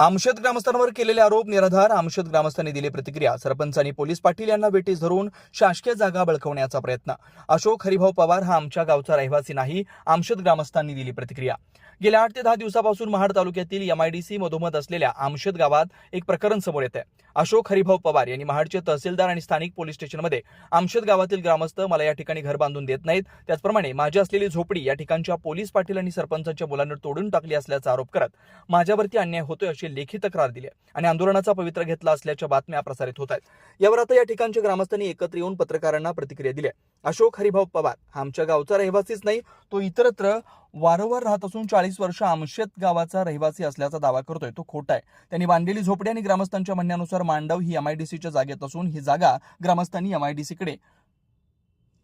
आमशेत ग्रामस्थांवर केलेले आरोप निराधार. आमशेत ग्रामस्थांनी दिली प्रतिक्रिया. सरपंच आणि पोलीस पाटील यांना वेटीस धरून शासकीय जागा बळकवण्याचा प्रयत्न. अशोक हरिभाऊ पवार हा आमच्या गावचा रहिवासी नाही. आमशेत ग्रामस्थांनी दिली प्रतिक्रिया. गेल्या आठ ते दहा दिवसापासून महाड तालुक्यातील एमआयडीसी मधोमध असलेल्या आमशेत गावात एक प्रकरण समोर येत आहे अशोक हरिभाऊ पवार यांनी महाडचे तहसीलदार आणि स्थानिक पोलीस स्टेशनमध्ये आमशेत गावातील ग्रामस्थ मला या ठिकाणी घर बांधून देत नाहीत. त्याचप्रमाणे माझी असलेली झोपडी या ठिकाणच्या पोलीस पाटील आणि सरपंचांच्या मुलांना तोडून टाकली असल्याचा आरोप करत माझ्यावरती अन्याय होतोय अशी लेखी तक्रार दिली आहे आणि आंदोलनाचा पवित्र घेतला असल्याच्या बातम्या प्रसारित होत आहेत. यावर आता या ठिकाणच्या ग्रामस्थांनी एकत्र येऊन पत्रकारांना प्रतिक्रिया दिल्या अशोक हरिभाऊ पवार हा आमच्या गावचा रहिवासीच नाही तो इतरत्र वारंवार राहत असून चाळीस वर्ष आमशेत गावाचा रहिवासी असल्याचा दावा करतोय. तो खोटा आहे. त्यांनी बांधलेली झोपडी आणि ग्रामस्थांच्या म्हणण्यानुसार मांडव ही एमआयडीसीच्या जागेत असून ही जागा ग्रामस्थांनी एमआयडीसीकडे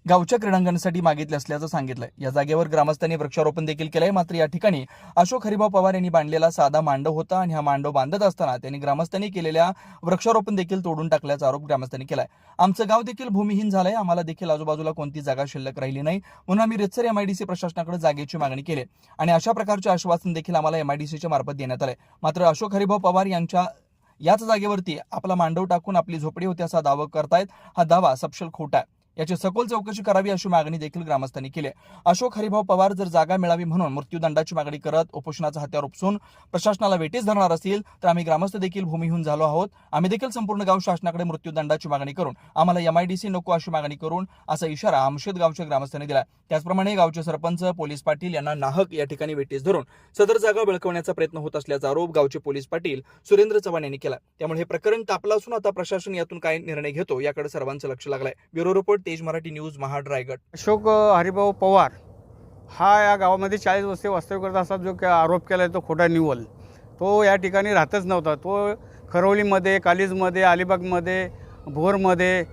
गावच्या क्रीडांगणासाठी मागितले असल्याचं सांगितलंय. या जागेवर ग्रामस्थांनी वृक्षारोपण देखील केलंय. मात्र या ठिकाणी अशोक हरिभाऊ पवार यांनी बांधलेला साधा मांडव होता आणि हा मांडव बांधत असताना त्यांनी ग्रामस्थांनी केलेल्या वृक्षारोपण देखील तोडून टाकल्याचा आरोप ग्रामस्थांनी केलाय. आमचं गाव देखील भूमिहीन झालंय. आम्हाला देखील आजूबाजूला कोणती जागा शिल्लक राहिली नाही. म्हणून आम्ही रितसर एमआयडीसी प्रशासनाकडे जागेची मागणी केली. आणि अशा प्रकारचे आश्वासन देखील आम्हाला एमआयडीसीच्या मार्फत देण्यात आलंय. मात्र अशोक हरिभाऊ पवार यांच्या याच जागेवरती आपला मांडव टाकून आपली झोपडी होती असा दावा करतायत. हा दावा सपशल खोटा आहे. याची सखोल चौकशी करावी अशी मागणी देखील ग्रामस्थांनी केली अशोक हरिभाऊ पवार जर जागा मिळावी म्हणून मृत्यूदंडाची मागणी करत उपोषणाचा हत्यार उपसून प्रशासनाला वेटीस धरणार असतील तर आम्ही ग्रामस्थ देखील भूमिहून झालो आहोत. आम्ही देखील संपूर्ण गाव शासनाकडे मृत्यूदंडाची मागणी करून आम्हाला एमआयडीसी नको अशी मागणी करून असा इशारा आमशेद गावच्या ग्रामस्थांनी दिला त्याचप्रमाणे गावचे सरपंच पोलीस पाटील यांना नाहक या ठिकाणी वेटीस धरून सदर जागा बळकवण्याचा प्रयत्न होत असल्याचा आरोप गावचे पोलीस पाटील सुरेंद्र चव्हाण यांनी केला त्यामुळे हे प्रकरण तापलं असून आता प्रशासन यातून काय निर्णय घेतो याकडे सर्वांचं लक्ष लागलंय. Bureau report Tej Marathi news Mahad Raigad Ashok Haribhau Pawar हा या गावामध्ये चाळीस वर्षे वास्तव्य करत असा जो आरोप केला आहे तो खोटा निवल तो या ठिकाणी राहतच नव्हता. तो खरवलीमध्ये कालिजमध्ये अलिबागमध्ये भोरमध्ये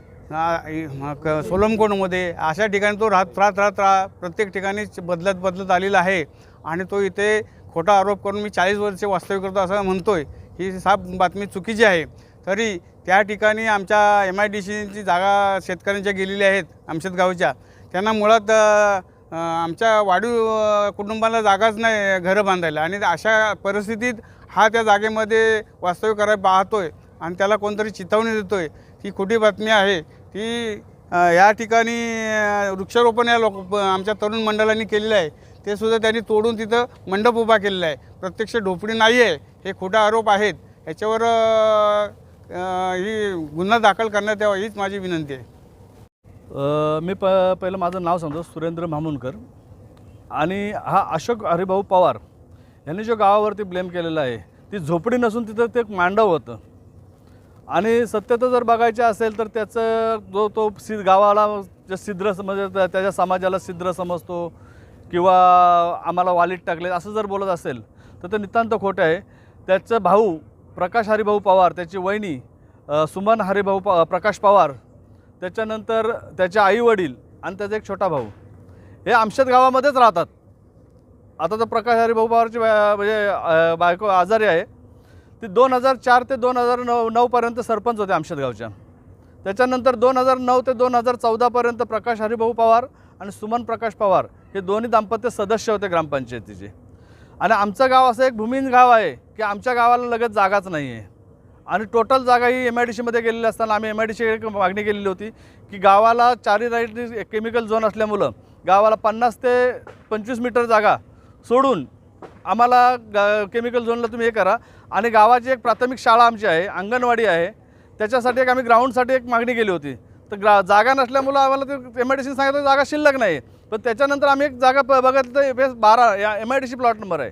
सोलमकोणमध्ये क- अशा ठिकाणी तो राहत राहत राहत राह प्रत्येक ठिकाणी बदलत बदलत आलेला आहे. आणि तो इथे खोटा आरोप करून मी चाळीस वर्षे वास्तव्य करतो असं म्हणतोय. ही साफ बातमी चुकीची आहे. तरी त्या ठिकाणी आमच्या एम आय डी सीची जागा शेतकऱ्यांच्या गेलेल्या आहेत आमशेत गावच्या. त्यांना मुळात आमच्या वाढीव कुटुंबाला जागाच नाही घरं बांधायला. आणि अशा परिस्थितीत हा त्या जागेमध्ये वास्तव्य करायला आहे आणि त्याला कोणतरी चिथावणी आहे ही खोटी बातमी आहे. ती या ठिकाणी वृक्षारोपण या लोक आमच्या तरुण मंडळांनी केलेलं आहे. ते सुद्धा त्यांनी तोडून तिथं मंडप उभा केलेला आहे. प्रत्यक्ष ढोपडी नाही आहे हे खोटे आरोप आहेत. याच्यावर ही गुन्हा दाखल करण्यात यावा हीच माझी विनंती आहे. मी प पहिलं माझं नाव सांगतो सुरेंद्र मामुनकर. आणि हा अशोक हरिभाऊ पवार यांनी जो गावावरती ब्लेम केलेला आहे ती झोपडी नसून तिथं ते एक मांडव होतं. आणि सत्यता जर बघायची असेल तर त्याचं जो तो सि गावाला जे सिद्र म्हणजे त्या- त्याच्या समाजाला सिद्र समजतो किंवा आम्हाला वालीत टाकले असं जर बोलत असेल तर ते नितांत खोटं आहे. त्याचं भाऊ प्रकाश हरिभाऊ पवार त्याची वहिनी सुमन हरिभाऊ प प्रकाश पवार त्याच्यानंतर त्याचे आई वडील आणि त्याचा एक छोटा भाऊ. हे आमच्याच गावामध्येच राहतात. आता तर प्रकाश हरिभाऊ पवारची बा- म्हणजे बायको आजारी आहे. ती दोन हजार चार ते दोन हजार नऊ नऊपर्यंत सरपंच होते आमच्यात गावच्या. त्याच्यानंतर दोन हजार नऊ ते दोन हजार चौदापर्यंत प्रकाश हरिभाऊ पवार आणि सुमन प्रकाश पवार हे दोन्ही दाम्पत्य सदस्य होते ग्रामपंचायतीचे. आणि आमचं गाव असं एक भूमिहीन गाव आहे. की आमच्या गावाला लगत जागाच नाही आहे. आणि टोटल जागा ही एम आय डी सीमध्ये गेलेली असताना आम्ही एम आय डी सी मागणी केलेली होती की गावाला चारी राईट केमिकल झोन असल्यामुळं गावाला पन्नास ते पंचवीस मीटर जागा सोडून आम्हाला ग केमिकल झोनला तुम्ही हे करा. आणि गावाची एक प्राथमिक शाळा आमची आहे अंगणवाडी आहे. त्याच्यासाठी एक आम्ही ग्राउंडसाठी एक मागणी केली होती. तर ग्रा जागा नसल्यामुळं आम्हाला ते एम आय डी सीने सांगितलं जागा शिल्लक नाही पण त्याच्यानंतर आम्ही एक जागा प बघितलं एफ एस बारा या M I D C plot number आहे.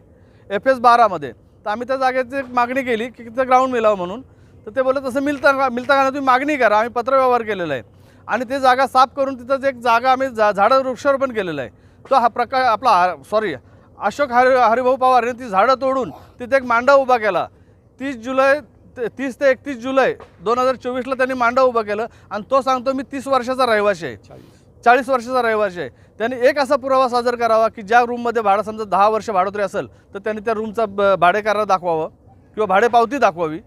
एफ एस बारामध्ये तर आम्ही त्या जागेची एक मागणी केली की तिथं ग्राउंड मिळावं म्हणून. तर ते बोलले तसं मिळता का का तुम्ही मागणी करा आम्ही पत्रव्यवहार केलेला आहे. आणि ते जागा साफ करून तिथं एक जागा आम्ही झा झाडं वृक्षारोपण केलेलं आहे. तो हा प्रकार आपला सॉरी अशोक हरि हरिभाऊ पवार यांनी ती झाडं तोडून तिथे एक मांडा उभा केला. तीस जुलै ते- तीस ते एकतीस जुलै दोन हजार चोवीसला त्यांनी मांडा उभा केलं आणि तो सांगतो मी तीस वर्षाचा रहिवासी आहे. चाळीस वर्षाचा रहिवासी आहे. त्यांनी एक असा पुरावा सादर करावा की ज्या रूममध्ये भाडं समजा दहा वर्ष भाडोतरी असेल तर त्यांनी त्या रूमचा ब- भाडेकरार दाखवावं किंवा भाडेपावती दाखवावी.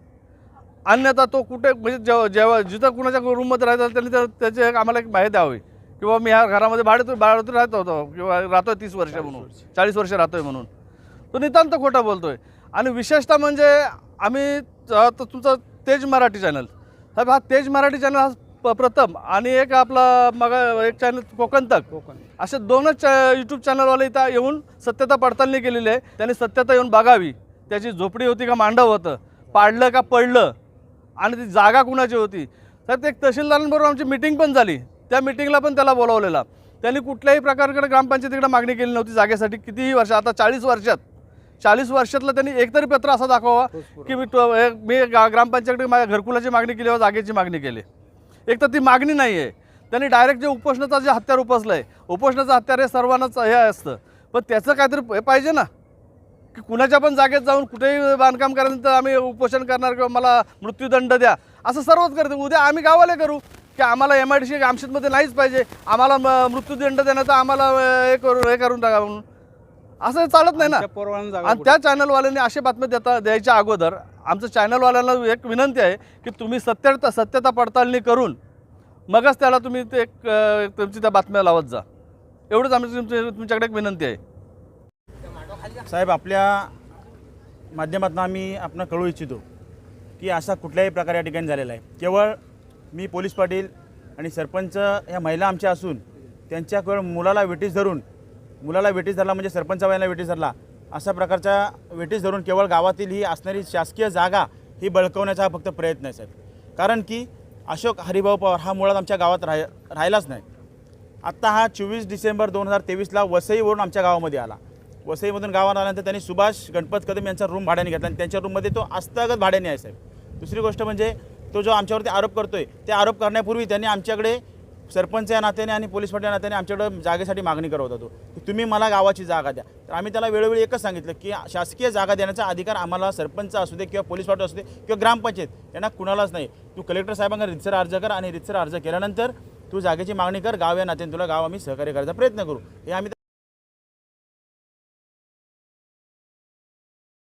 अन्यथा तो कुठे म्हणजे जेव्हा जेव्हा जिथं कुणाच्या रूममध्ये राहतात त्यांनी त्या- त्याची एक आम्हाला एक माहिती द्यावी. किंवा मी ह्या घरामध्ये भाडे भाडोतरी राहत होतो किंवा राहतोय तीस वर्ष म्हणून चाळीस वर्ष. राहतोय म्हणून. तो नितांत खोटं बोलतोय. आणि विशेषतः म्हणजे आम्ही तुमचं तेज मराठी चॅनल साहेब हा तेज मराठी चॅनल हा प्रथम आणि एक आपला मग एक चॅनल कोकण तक कोकण. असे दोनच यूट्यूब चॅनलवाले इथं येऊन सत्यता पडताळणी केलेली आहे. त्यांनी सत्यता येऊन बघावी. त्याची झोपडी होती का मांडव होतं. पाडलं का पडलं. आणि ती जागा कुणाची होती. तर ते एक तहसीलदारांबरोबर आमची मिटिंग पण झाली. त्या मिटिंगला पण त्याला बोलावलेला. त्यांनी कुठल्याही प्रकारकडे ग्रामपंचायतीकडे मागणी केली नव्हती जागेसाठी. कितीही वर्ष आता चाळीस वर्षात. चाळीस वर्षातलं त्यांनी एकतरी पत्र असं दाखवावा की मी तो- मी गा- ग्रामपंचायतीकडे माझ्या घरकुलाची मागणी केली व जागेची मागणी केली. एक तर ती मागणी नाही आहे त्यांनी डायरेक्ट जे उपोषणाचं जे हत्यार उपसलं आहे उपोषणाचं हत्यार हे सर्वांनाच हे असतं. पण त्याचं काहीतरी हे पाहिजे ना. की कुणाच्या पण जागेत जाऊन कुठेही बांधकाम करायचं आम्ही उपोषण करणार किंवा मला मृत्यूदंड द्या. असं सर्वच करते. उद्या आम्ही गावाला करू. की आम्हाला एम आय डी सी आमशेतमध्ये नाहीच पाहिजे. आम्हाला म- मृत्यूदंड देण्याचं आम्हाला हे करू हे करून टाका म्हणून. असं चालत नाही ना. आणि त्या चॅनलवाल्यांनी अशा बातम्या देता द्यायच्या अगोदर आमचं चॅनलवाल्यांना एक विनंती आहे की तुम्ही सत्य सत्यता पडताळणी करून मगच त्याला तुम्ही ते एक, तुमची त्या बातम्या लावत जा. एवढंच आमची तुमची तुमच्याकडे एक विनंती आहे. साहेब आपल्या माध्यमातून आम्ही आपण कळू इच्छितो की असा कुठल्याही प्रकार या ठिकाणी झालेला आहे. केवळ मी पोलीस पाटील आणि सरपंच ह्या महिला आमच्या असून त्यांच्या केवळ मुलाला वेटीस धरून मुलाला वेटीस धरला म्हणजे सरपंच वयाला वेटीस धरला अशा प्रकारच्या वेटीस धरून केवळ गावातील ही असणारी शासकीय जागा ही बळकवण्याचा हा फक्त प्रयत्न आहे साहेब. कारण की अशोक हरिभाऊ पवार हा मुळात आमच्या गावात राह राहिलाच नाही. आत्ता हा चोवीस डिसेंबर दोन हजार तेवीसला वसईवरून आमच्या गावामध्ये आला. वसईमधून गावात आल्यानंतर त्यांनी सुभाष गणपत कदम यांचा रूम भाड्याने घेतला आणि त्यांच्या रूममध्ये तो अस्तगत भाड्याने आहे साहेब. दुसरी गोष्ट म्हणजे तो जो आमच्यावरती आरोप करतोय ते आरोप करण्यापूर्वी त्यांनी आमच्याकडे सरपंच या नात्याने आणि पोलीस पाटील या नात्याने आमच्याकडं जागेसाठी मागणी करत होतो की तुम्ही मला गावाची जागा द्या. तर आम्ही त्याला वेळोवेळी एकच सांगितलं की शासकीय जागा देण्याचा अधिकार आम्हाला सरपंच असू दे किंवा पोलीस पाटील असू दे किंवा ग्रामपंचायत यांना कुणालाच नाही. तू कलेक्टर साहेबांना रितसर अर्ज कर आणि रितसर अर्ज केल्यानंतर तू जागेची मागणी कर. गाव या नात्याने तुला गाव आम्ही सहकार्य करायचा प्रयत्न करू. हे आम्ही